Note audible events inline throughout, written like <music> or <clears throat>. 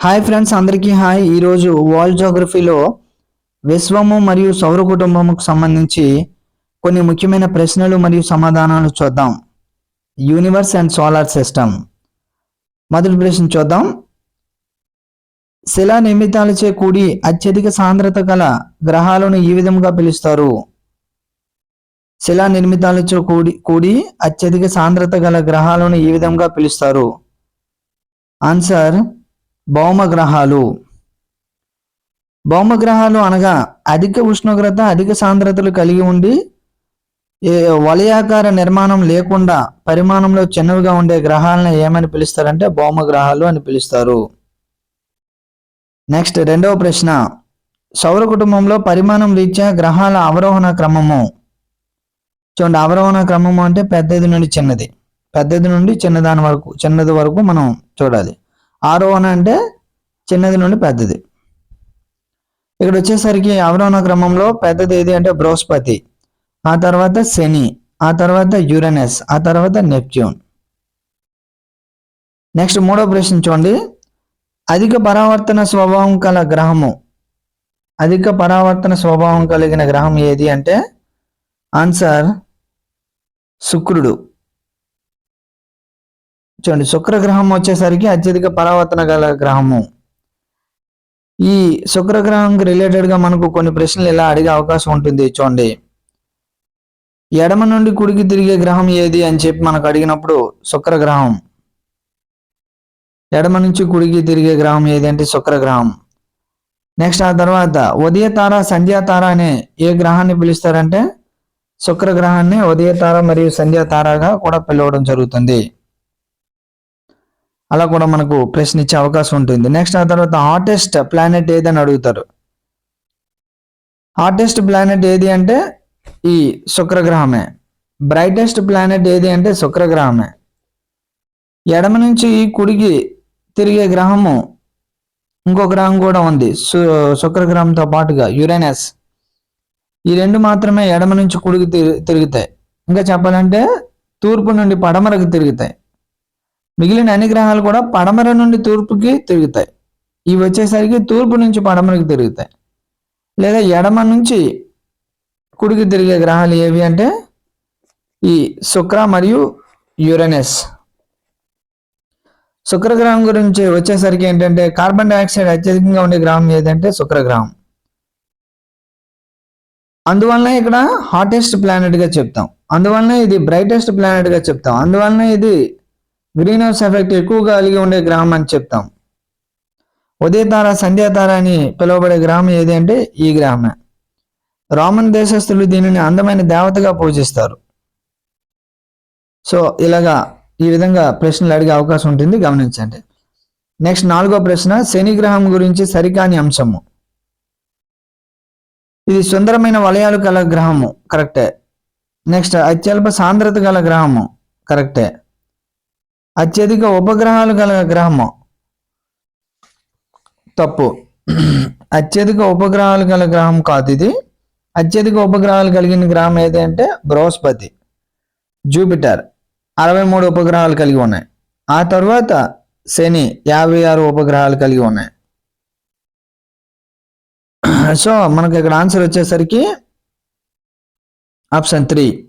Hi friends అందరికీ hi. ఈరోజు world జోగ్రఫీలో విశ్వము మరియు సౌర కుటుంబముకు సంబంధించి కొన్ని ముఖ్యమైన ప్రశ్నలు మరియు సమాధానాలు చూద్దాం. Universe and solar system. మొదటి ప్రశ్న చూద్దాం. శిలా నిర్మితాలచే కూడి అత్యధిక సాంద్రత గల గ్రహాలను ఈ విధంగా పిలుస్తారు. శిలా నిర్మితాలతో కూడి కూడి అత్యధిక సాంద్రత గల గ్రహాలను ఈ విధంగా పిలుస్తారు. ఆన్సర్ భౌమగ్రహాలు భౌమగ్రహాలు అనగా అధిక ఉష్ణోగ్రత అధిక సాంద్రతలు కలిగి ఉండి ఏ వలయాకార నిర్మాణం లేకుండా పరిమాణంలో చిన్నవిగా ఉండే గ్రహాలను ఏమని పిలుస్తారంటే భౌమగ్రహాలు అని పిలుస్తారు. నెక్స్ట్ రెండవ ప్రశ్న. సౌర కుటుంబంలో పరిమాణం రీత్యా గ్రహాల అవరోహణ క్రమము. చూడండి అవరోహణ క్రమము అంటే పెద్దది నుండి చిన్నది. పెద్దది నుండి చిన్నదాని వరకు చిన్నది వరకు మనం చూడాలి. ఆరోహణ అంటే చిన్నది నుండి పెద్దది. ఇక్కడ వచ్చేసరికి అవరోహణ క్రమంలో పెద్దది ఏది అంటే బృహస్పతి ఆ తర్వాత శని ఆ తర్వాత యురనస్ ఆ తర్వాత నెప్ట్యూన్. నెక్స్ట్ మూడో ప్రశ్న చూడండి. అధిక పరావర్తన స్వభావం కల గ్రహము. అధిక పరావర్తన స్వభావం కలిగిన గ్రహం ఏది అంటే ఆన్సర్ శుక్రుడు. చూడండి శుక్రగ్రహం వచ్చేసరికి అత్యధిక పరావర్తన గల గ్రహము. ఈ శుక్రగ్రహంకి రిలేటెడ్గా మనకు కొన్ని ప్రశ్నలు ఇలా అడిగే అవకాశం ఉంటుంది చూడండి. ఎడమ నుండి కుడికి తిరిగే గ్రహం ఏది అని చెప్పి మనకు అడిగినప్పుడు శుక్రగ్రహం. ఎడమ నుంచి కుడికి తిరిగే గ్రహం ఏది అంటే శుక్రగ్రహం. నెక్స్ట్ ఆ తర్వాత ఉదయ తార సంధ్యాతార అనే ఏ గ్రహాన్ని పిలుస్తారంటే శుక్రగ్రహాన్ని ఉదయ తార మరియు సంధ్యాతారగా కూడా పిలవడం జరుగుతుంది. అలా కూడా మనకు ప్రశ్న ఇచ్చే అవకాశం ఉంటుంది. నెక్స్ట్ ఆ తర్వాత హాటెస్ట్ ప్లానెట్ ఏది అని అడుగుతారు. హాటెస్ట్ ప్లానెట్ ఏది అంటే ఈ శుక్రగ్రహమే. బ్రైటెస్ట్ ప్లానెట్ ఏది అంటే శుక్రగ్రహమే. ఎడమ నుంచి కుడికి తిరిగే గ్రహము ఇంకో గ్రహం కూడా ఉంది. సు శుక్రగ్రహంతో పాటుగా యురేనస్ ఈ రెండు మాత్రమే ఎడమ నుంచి కుడికి తిరు- తిరుగుతాయి. ఇంకా చెప్పాలంటే తూర్పు నుండి పడమరకు తిరుగుతాయి. మిగిలిన అన్ని గ్రహాలు కూడా పడమర నుండి తూర్పుకి తిరుగుతాయి. ఇవి వచ్చేసరికి తూర్పు నుంచి పడమరకు తిరుగుతాయి. లేదా ఎడమ నుంచి కుడికి తిరిగే గ్రహాలు ఏవి అంటే ఈ శుక్ర మరియు యురేనస్. శుక్రగ్రహం గురించి వచ్చేసరికి ఏంటంటే కార్బన్ డైఆక్సైడ్ అత్యధికంగా ఉండే గ్రహం ఏదంటే శుక్రగ్రహం. అందువలన ఇక్కడ హాటెస్ట్ ప్లానెట్గా చెప్తాం. అందువలన ఇది బ్రైటెస్ట్ ప్లానెట్గా చెప్తాం. అందువలన ఇది గ్రీన్ హౌస్ ఎఫెక్ట్ ఎక్కువగా కలిగి ఉండే గ్రహం అని చెప్తాం. ఉదయతార సంధ్యాతార అని పిలువబడే గ్రహం ఏది అంటే ఈ గ్రహమే రోమన్ దేశస్థులు దీనిని అందమైన దేవతగా పూజిస్తారు. సో ఇలాగా ఈ విధంగా ప్రశ్నలు అడిగే అవకాశం ఉంటుంది. గమనించండి. నెక్స్ట్ నాలుగో ప్రశ్న శని గ్రహం గురించి సరికాని అంశము. ఇది సుందరమైన వలయాలు గల గ్రహము. కరెక్టే. నెక్స్ట్ అత్యల్ప సాంద్రత గల గ్రహము. కరెక్టే. అత్యధిక ఉపగ్రహాలు గల గ్రహము తప్పు. అత్యధిక ఉపగ్రహాలు గల గ్రహం కాదు ఇది. అత్యధిక ఉపగ్రహాలు కలిగిన గ్రహం ఏది అంటే బృహస్పతి జూపిటర్. అరవై మూడు ఉపగ్రహాలు కలిగి ఉన్నాయి. ఆ తర్వాత శని యాభై ఆరు ఉపగ్రహాలు కలిగి ఉన్నాయి. సో మనకి ఇక్కడ ఆన్సర్ వచ్చేసరికి ఆప్షన్ త్రీ.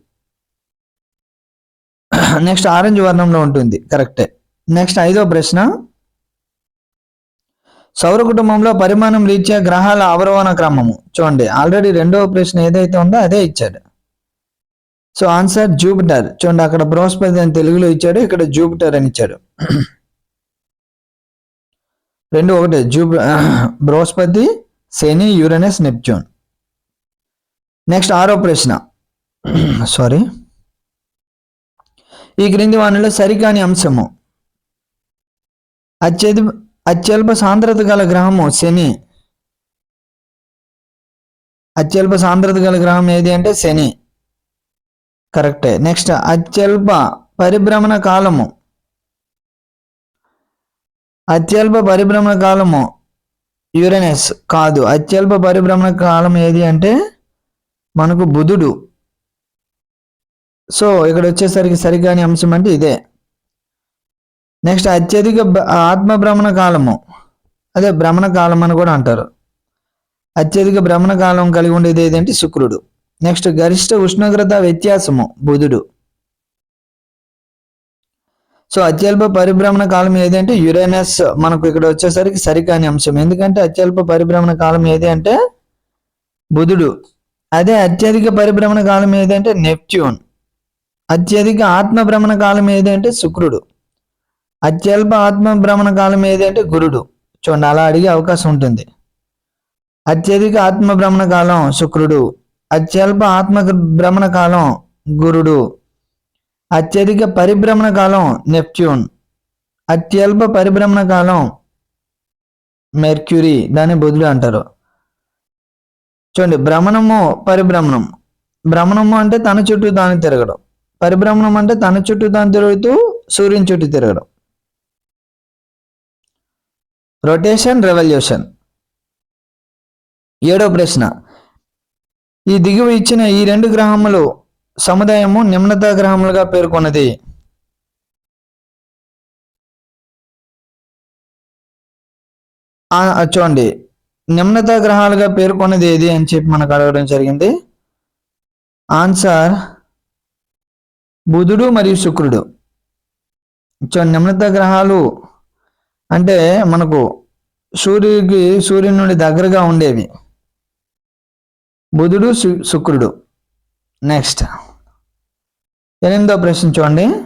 <clears throat> నెక్స్ట్ ఆరెంజ్ వర్ణంలో ఉంటుంది. కరెక్టే నెక్స్ట్ ఐదో ప్రశ్న. సౌర కుటుంబంలో పరిమాణం రీత్యా గ్రహాల అవరోహణ క్రమము. చూడండి ఆల్రెడీ రెండవ ప్రశ్న ఏదైతే ఉందో అదే ఇచ్చాడు. సో ఆన్సర్ జూపిటర్ చూడండి అక్కడ బృహస్పతి అని తెలుగులో ఇచ్చాడు ఇక్కడ జూపిటర్ అని ఇచ్చాడు. <clears throat> రెండు ఒకటే జూపి <clears throat> బృహస్పతి శని యురేనస్ నెప్ట్యూన్. నెక్స్ట్ ఆరో ప్రశ్న. సారీ ఈ క్రింది వానిలో సరికాని అంశము. అత్యధి అత్యల్ప సాంద్రత గల గ్రహము శని. అత్యల్ప సాంద్రత గల గ్రహం ఏది అంటే శని. కరెక్టే నెక్స్ట్ అత్యల్ప పరిభ్రమణ కాలము. అత్యల్ప పరిభ్రమణ కాలము యురేనస్ కాదు. అత్యల్ప పరిభ్రమణ కాలం ఏది అంటే మనకు బుధుడు. సో ఇక్కడ వచ్చేసరికి సరికాని అంశం అంటే ఇదే. నెక్స్ట్ అత్యధిక ఆత్మ ఆత్మభ్రమణ కాలము. అదే భ్రమణ కాలం అని కూడా అంటారు. అత్యధిక భ్రమణ కాలం కలిగి ఉండేది ఏదంటే శుక్రుడు. నెక్స్ట్ గరిష్ట ఉష్ణోగ్రత వ్యత్యాసము బుధుడు. సో అత్యల్ప పరిభ్రమణ కాలం ఏదంటే యురేనస్ మనకు ఇక్కడ వచ్చేసరికి సరికాని అంశం. ఎందుకంటే అత్యల్ప పరిభ్రమణ కాలం ఏది అంటే బుధుడు. అదే అత్యధిక పరిభ్రమణ కాలం ఏదంటే నెప్ట్యూన్. అత్యధిక ఆత్మ భ్రమణ కాలం ఏది అంటే శుక్రుడు. అత్యల్ప ఆత్మ భ్రమణ కాలం ఏది అంటే గురుడు. చూడండి అలా అడిగే అవకాశం ఉంటుంది. అత్యధిక ఆత్మ భ్రమణ కాలం శుక్రుడు. అత్యల్ప ఆత్మ భ్రమణ కాలం గురుడు. అత్యధిక పరిభ్రమణ కాలం నెప్ట్యూన్. అత్యల్ప పరిభ్రమణ కాలం మెర్క్యూరీ దాన్ని బుధుడు అంటారు. చూడండి భ్రమణము పరిభ్రమణం. భ్రమణము అంటే తన చుట్టూ తాను తిరగడం. పరిభ్రమణం అంటే తన చుట్టూ తాను తిరుగుతూ సూర్యుని చుట్టూ తిరగడం. రొటేషన్ రెవల్యూషన్ ఏడో ప్రశ్న. ఈ దిగువ ఇచ్చిన ఈ రెండు గ్రహములు సముదాయము నిమ్నత గ్రహములుగా పేర్కొన్నది. చూడండి. నిమ్నత గ్రహాలుగా పేర్కొన్నది ఏది అని చెప్పి మనకు అడగడం జరిగింది. ఆన్సర్ బుధుడు మరియు శుక్రుడు. చూడండి నిమ్నత గ్రహాలు అంటే మనకు సూర్యుడికి సూర్యుని నుండి దగ్గరగా ఉండేవి. బుధుడు శు- శుక్రుడు. నెక్స్ట్ ఎనిమిదో ప్రశ్న చూడండి.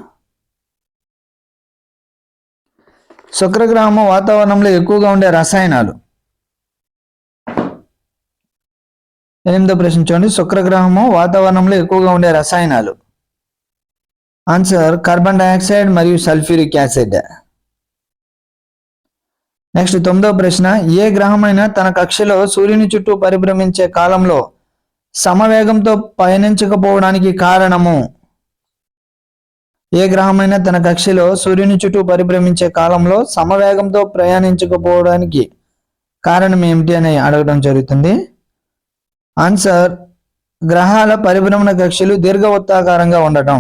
శుక్రగ్రహము వాతావరణంలో ఎక్కువగా ఉండే రసాయనాలు. ఎనిమిదో ప్రశ్న చూడండి. శుక్రగ్రహము వాతావరణంలో ఎక్కువగా ఉండే రసాయనాలు. ఆన్సర్ కార్బన్ డైఆక్సైడ్ మరియు సల్ఫ్యూరిక్ యాసిడ్ నెక్స్ట్ తొమ్మిదో ప్రశ్న ఏ గ్రహమైనా తన కక్షలో సూర్యుని చుట్టూ పరిభ్రమించే కాలంలో సమవేగంతో పయనించకపోవడానికి కారణము? ఏ గ్రహమైనా తన కక్షలో సూర్యుని చుట్టూ పరిభ్రమించే కాలంలో సమవేగంతో ప్రయాణించకపోవడానికి కారణం ఏమిటి అని అడగడం జరుగుతుంది. ఆన్సర్ గ్రహాల పరిభ్రమణ కక్షలు దీర్ఘవృత్తాకారంగా ఉండటం.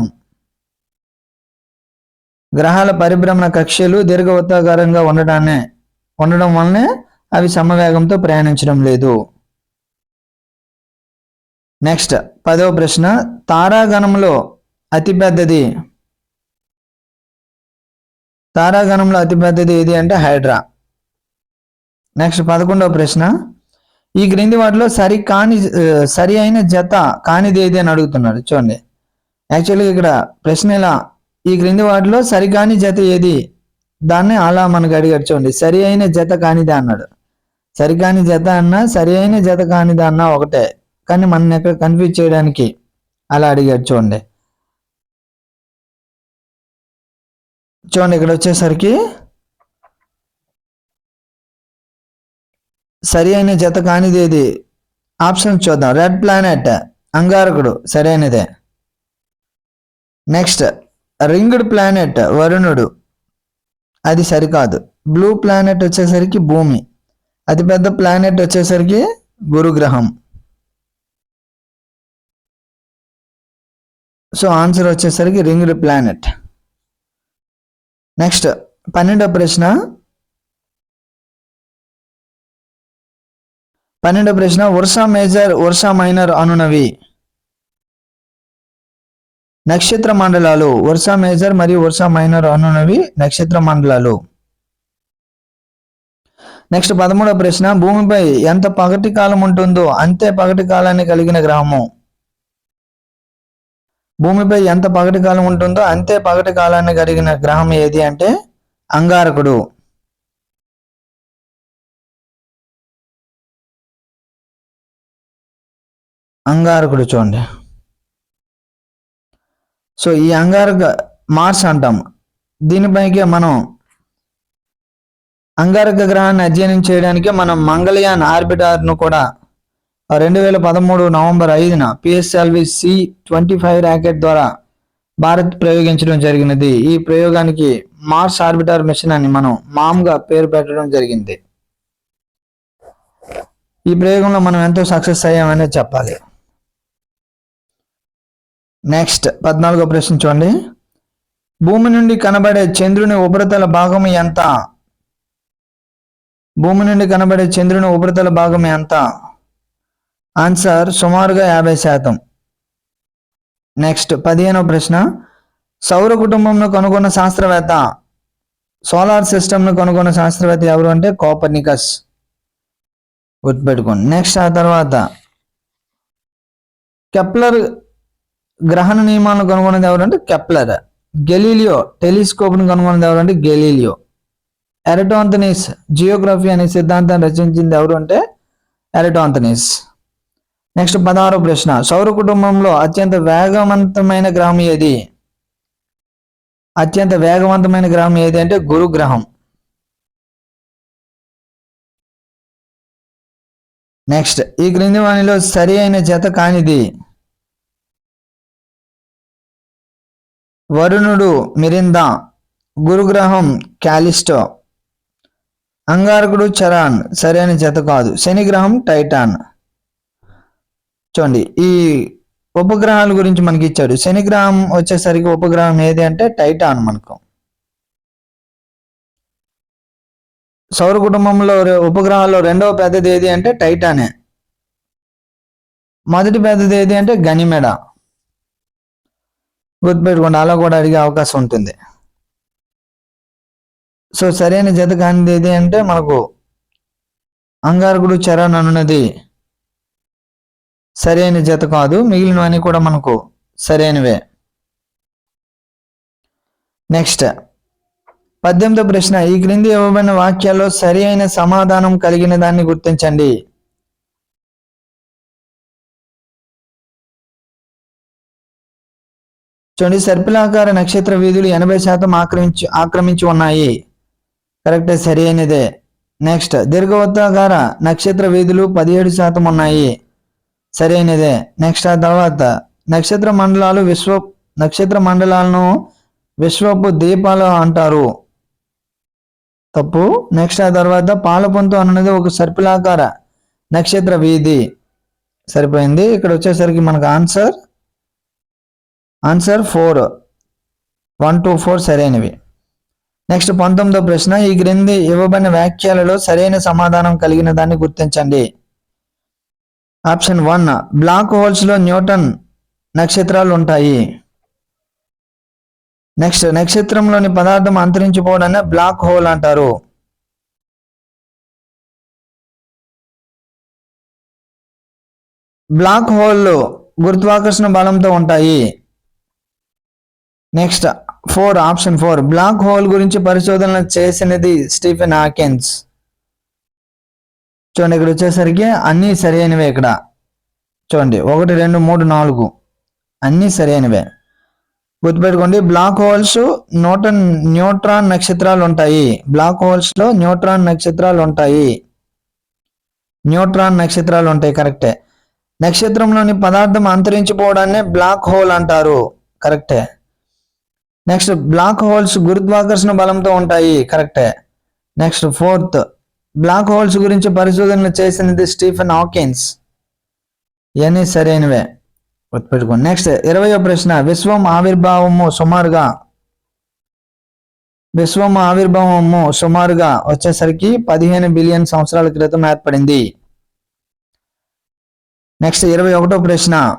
గ్రహాల పరిభ్రమణ కక్షలు దీర్ఘవృత్తాకారంగా ఉండటాన్ని ఉండడం వల్లనే అవి సమవేగంతో ప్రయాణించడం లేదు. నెక్స్ట్ పదవ ప్రశ్న తారాగణంలో అతిపెద్దది. తారాగణంలో అతిపెద్దది ఏది అంటే హైడ్రా. నెక్స్ట్ పదకొండవ ప్రశ్న ఈ క్రింది వాటిలో సరి కాని సరి అయిన జత కానిది ఏది అని అడుగుతున్నాడు చూడండి. యాక్చువల్గా ఇక్కడ ప్రశ్న ఇలా ఈ క్రింది వాటిలో సరికాని జత ఏది? దాన్ని అలా మనకు అడిగాడు చూడండి. సరి అయిన జత కానిదే అన్నాడు. సరికాని జత అన్నా సరి అయిన జత కానిదే అన్నా ఒకటే. కానీ మన ఎక్కడ కన్ఫ్యూజ్ చేయడానికి అలా అడిగాడు చూడండి. చూడండి ఇక్కడ వచ్చేసరికి సరి అయిన జత కానిది ఏది? ఆప్షన్ చూద్దాం. రెడ్ ప్లానెట్ అంగారకుడు సరైనదే నెక్స్ట్ రింగ్డ్ ప్లానెట్ వరుణుడు. అది సరికాదు. బ్లూ ప్లానెట్ వచ్చేసరికి భూమి. అతిపెద్ద ప్లానెట్ వచ్చేసరికి గురుగ్రహం. సో ఆన్సర్ వచ్చేసరికి రింగ్డ్ ప్లానెట్ నెక్స్ట్ పన్నెండవ ప్రశ్న. పన్నెండవ ప్రశ్న వర్ష మేజర్ వర్ష మైనర్ అనునవి. నక్షత్ర మండలాలు వర్ష మేజర్ మరియు వర్ష మైనర్ అనునవి నక్షత్ర మండలాలు. నెక్స్ట్ పదమూడవ ప్రశ్న భూమిపై ఎంత పగటి కాలం ఉంటుందో అంతే పగటి కాలాన్ని కలిగిన గ్రహము. భూమిపై ఎంత పగటి కాలం ఉంటుందో అంతే పగటి కాలాన్ని కలిగిన గ్రహం ఏది అంటే అంగారకుడు. అంగారకుడు చూడండి. సో ఈ అంగారక మార్స్ అంటాం. దీనిపైకి మనం అంగారక గ్రహాన్ని అధ్యయనం చేయడానికి మనం మంగళయాన్ ఆర్బిటార్ను కూడా రెండు వేల పదమూడు నవంబర్ ఐదున PSLV C twenty five rocket ద్వారా భారత్ ప్రయోగించడం జరిగినది. ఈ ప్రయోగానికి మార్స్ ఆర్బిటార్ మిషన్ అని మనం మామ్గా పేరు పెట్టడం జరిగింది. ఈ ప్రయోగంలో మనం ఎంతో సక్సెస్ అయ్యామనే చెప్పాలి. నెక్స్ట్ పద్నాలుగో ప్రశ్న చూడండి. భూమి నుండి కనబడే చంద్రుని ఉపరితల భాగం ఎంత? భూమి నుండి కనబడే చంద్రుని ఉపరితల భాగం ఎంత? ఆన్సర్ సుమారుగా యాభై శాతం. నెక్స్ట్ పదిహేనవ ప్రశ్న. సౌర కుటుంబంను కనుగొన్న శాస్త్రవేత్త సోలార్ సిస్టమ్ను కనుగొన్న శాస్త్రవేత్త ఎవరు అంటే కోపర్నికస్. గుర్తుపెట్టుకోండి. నెక్స్ట్ ఆ తర్వాత. కెప్లర్ గ్రహణ నియమాలను కనుగొన్నది ఎవరంటే కెప్లర్. గెలీలియో టెలిస్కోప్ను కనుగొన్నది ఎవరంటే గెలీలియో. ఎరటోంతనీస్ జియోగ్రఫీ అనే సిద్ధాంతాన్ని రచించింది ఎవరు అంటే ఎరటోంతనీస్. నెక్స్ట్ పదహారో ప్రశ్న సౌర కుటుంబంలో అత్యంత వేగవంతమైన గ్రహం ఏది? అత్యంత వేగవంతమైన గ్రహం ఏది అంటే గురు గ్రహం నెక్స్ట్ ఈ క్రింది వాణిలో సరి అయిన జత కానిది? వరుణుడు మిరిందా గురుగ్రహం క్యాలిస్టో అంగారకుడు చరాన్ సరైన జత కాదు. శనిగ్రహం టైటాన్. చూడండి ఈ ఉపగ్రహాల గురించి మనకి ఇచ్చాడు. శనిగ్రహం వచ్చేసరికి ఉపగ్రహం ఏది అంటే టైటాన్ మనకు. సౌర కుటుంబంలో ఉపగ్రహాల్లో రెండవ పెద్దది ఏది అంటే టైటానే. మొదటి పెద్దది ఏది అంటే గనిమెడ. గుర్తుపెట్టుకోండి అలా కూడా అడిగే అవకాశం ఉంటుంది. సో సరైన జత కానిది ఏది అంటే మనకు అంగారకుడు చరణ్ అనున్నది సరైన జత కాదు మిగిలినవన్నీ కూడా మనకు సరైనవే. నెక్స్ట్ పద్దెనిమిదో ప్రశ్న ఈ క్రింది ఇవ్వబడిన వాక్యాల్లో సరి అయిన సమాధానం కలిగిన దాన్ని గుర్తించండి. చూడండి సర్పిలాకార నక్షత్ర వీధులు ఎనభై శాతం ఆక్రమించి ఆక్రమించి ఉన్నాయి. కరెక్ట్ సరి అయినదే. నెక్స్ట్ దీర్ఘవృత్తాకార నక్షత్ర వీధులు పదిహేడు శాతం ఉన్నాయి. సరి అయినదే. నెక్స్ట్ ఆ తర్వాత నక్షత్ర మండలాలు విశ్వ నక్షత్ర మండలాలను విశ్వపు దీపాలు అంటారు. తప్పు. నెక్స్ట్ ఆ తర్వాత పాలపొంతు అన్నది ఒక సర్పిలాకార నక్షత్ర వీధి. సరిపోయింది. ఇక్కడ వచ్చేసరికి మనకు answer answer four one two four సరైనవి. నెక్స్ట్ పంతొమ్మిదో ప్రశ్న ఈ క్రింది ఇవ్వబడిన వ్యాఖ్యలలో సరైన సమాధానం కలిగిన దాన్ని గుర్తించండి. ఆప్షన్ వన్ బ్లాక్ హోల్స్లో న్యూటన్ నక్షత్రాలు ఉంటాయి నెక్స్ట్ నక్షత్రంలోని పదార్థం అంతరించిపోవడాన్ని బ్లాక్ హోల్ అంటారు. బ్లాక్ హోల్ గురుత్వాకర్షణ బలంతో ఉంటాయి. Next four option four black hole గురించి పరిశోధన చేసినది స్టీఫెన్ ఆకెన్స్ చూడండి ఇక్కడ వచ్చేసరికి అన్నీ సరైనవే ఇక్కడ. చూడండి ఒకటి రెండు మూడు నాలుగు. అన్నీ సరైనవే. గుర్తుపెట్టుకోండి బ్లాక్ హోల్స్ న్యూటన్ న్యూట్రాన్ నక్షత్రాలు ఉంటాయి. బ్లాక్ హోల్స్లో న్యూట్రాన్ నక్షత్రాలు ఉంటాయి. న్యూట్రాన్ నక్షత్రాలు ఉంటాయి కరెక్టే నక్షత్రంలోని పదార్థం అంతరించిపోవడాన్ని బ్లాక్ హోల్ అంటారు కరెక్టే నెక్స్ట్ బ్లాక్ హోల్స్ గురుత్వాకర్షణ బలంతో ఉంటాయి. కరెక్టే నెక్స్ట్ ఫోర్త్ బ్లాక్ హోల్స్ గురించి పరిశోధనలు చేసినది స్టీఫెన్ హాకిన్స్ ఇవన్నీ సరైనవే. గుర్తుపెట్టుకోండి నెక్స్ట్ ఇరవయో ప్రశ్న. విశ్వం ఆవిర్భావము సుమారుగా విశ్వం ఆవిర్భావము సుమారుగా వచ్చేసరికి పదిహేను బిలియన్ సంవత్సరాల క్రితం ఏర్పడింది. నెక్స్ట్ ఇరవై ఒకటో ప్రశ్న.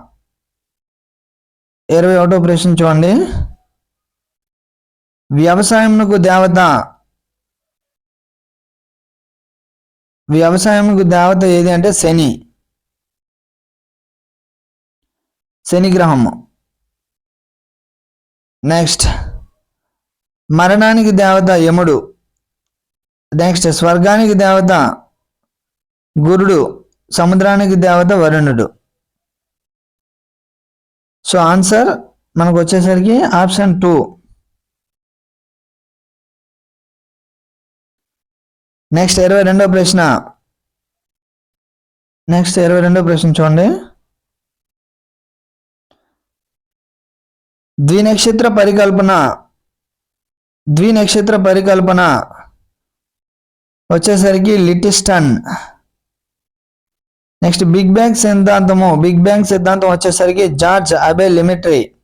ఇరవై ఒకటో ప్రశ్న చూడండి. వ్యవసాయమునకు దేవత వ్యవసాయమునకు దేవత ఏది అంటే శని. శని గ్రహము. నెక్స్ట్ మరణానికి దేవత యముడు. నెక్స్ట్ స్వర్గానికి దేవత గురుడు. సముద్రానికి దేవత వరుణుడు. సో ఆన్సర్ మనకు వచ్చేసరికి ఆప్షన్ టూ నెక్స్ట్ ఇరవై రెండో ప్రశ్న. నెక్స్ట్ ఇరవై రెండో ప్రశ్న చూడండి. ద్వినక్షత్ర పరికల్పన. ద్వినక్షత్ర పరికల్పన. వచ్చేసరికి లిటిస్టన్. నెక్స్ట్ బిగ్ బ్యాంగ్ సిద్ధాంతము. బిగ్ బ్యాంగ్ సిద్ధాంతం వచ్చేసరికి George Abbe Lemaitre.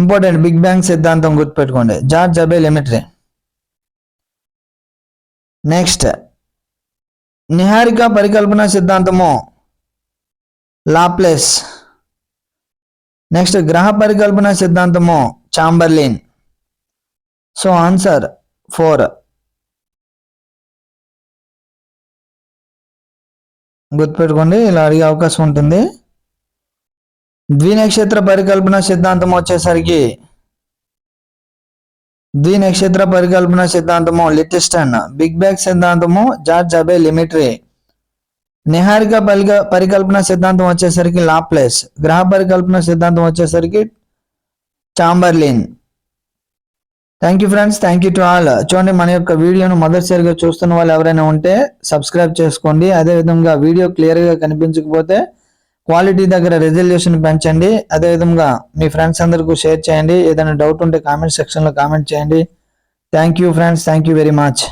Important big bang సిద్ధాంతం గుర్తుపెట్టుకోండి. George Abbe Lemaitre. నెక్స్ట్ నిహారిక పరికల్పన సిద్ధాంతము లాప్లెస్ నెక్స్ట్ గ్రహ పరికల్పన సిద్ధాంతము చాంబర్లిన్ సో ఆన్సర్ ఫోర్ గుర్తుపెట్టుకోండి ఇలా అడిగే అవకాశం ఉంటుంది. ద్వినక్షత్ర పరికల్పన సిద్ధాంతం వచ్చేసరికి ద్వి నక్షత్ర పరికల్పన సిద్ధాంతము లిటిస్టన్ బిగ్ బ్యాగ్ సిద్ధాంతము జార్జ్ అబే లిమిటరీ. నిహారిక పరిక పరికల్పన సిద్ధాంతం వచ్చేసరికి లాప్లెస్. గ్రహ పరికల్పన సిద్ధాంతం వచ్చేసరికి Chamberlin. Thank you friends thank you to all చూడండి మన యొక్క వీడియోను మొదటిసారిగా చూస్తున్న వాళ్ళు ఎవరైనా ఉంటే సబ్స్క్రైబ్ చేసుకోండి. అదేవిధంగా వీడియో క్లియర్గా కనిపించకపోతే క్వాలిటీ దగ్గర రెజల్యూషన్ పెంచండి. అదేవిధంగా మీ ఫ్రెండ్స్ అందరికీ షేర్ చేయండి. ఏదైనా డౌట్ ఉంటే కామెంట్ సెక్షన్లో కామెంట్ చేయండి. Thank you friends thank you very much